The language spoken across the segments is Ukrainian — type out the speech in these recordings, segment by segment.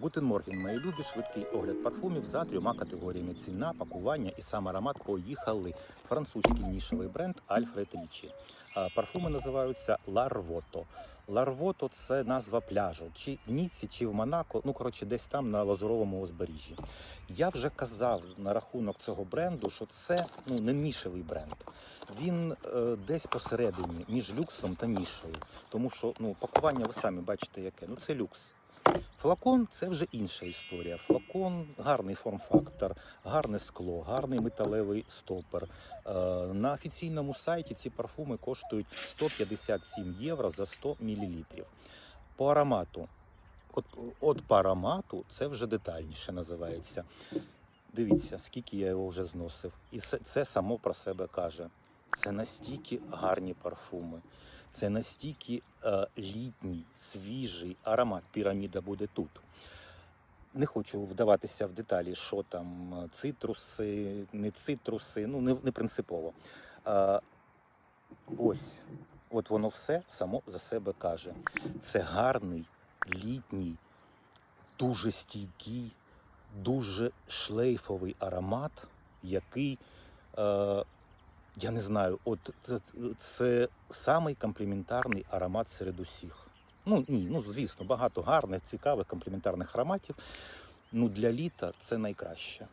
Гутен Морген, мої любі, швидкий огляд парфумів за трьома категоріями: ціна, пакування і сам аромат. Поїхали. Французький нішевий бренд Альфред Річі. Парфуми називаються Ларвото. Ларвото це назва пляжу, чи в Ніці, чи в Монако, ну коротше, десь там на Лазуровому узбережжі. Я вже казав на рахунок цього бренду, що це ну не нішевий бренд. Він е, десь посередині між люксом та нішею. Тому що ну пакування ви самі бачите, яке ну це люкс. Флакон це вже інша історія. Флакон гарний форм-фактор, гарне скло, гарний металевий стопер. Е, На офіційному сайті ці парфуми коштують 157 євро за 100 мл. По аромату. От, от по аромату це вже детальніше називається. Дивіться, скільки я його вже зносив. І це, це само про себе каже. Це настільки гарні парфуми. Це настільки е, літній, свіжий аромат. Піраміда буде тут. Не хочу вдаватися в деталі, що там е, цитруси, не цитруси, ну не, не принципово. Е, ось, от воно все само за себе каже. Це гарний, літній, дуже стійкий, дуже шлейфовий аромат, який. Е, я не знаю, от це, це самий компліментарний аромат серед усіх. Ну ні, ну звісно, багато гарних, цікавих компліментарних ароматів. Ну для літа це найкраще.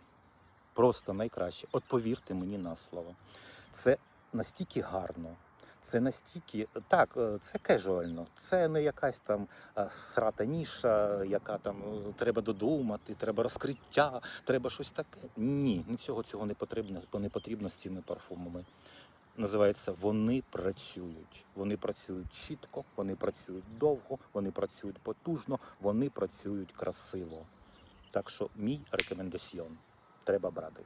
Просто найкраще. От повірте мені на слово. Це настільки гарно. Це настільки так, е, це кежуально, це не якась там е, срата ніша, яка там е, треба додумати, треба розкриття, треба щось таке. Ні, нічого цього не потрібно, не потрібно з цими парфумами. Називається вони працюють. Вони працюють чітко, вони працюють довго, вони працюють потужно, вони працюють красиво. Так що мій рекомендаціон треба брати.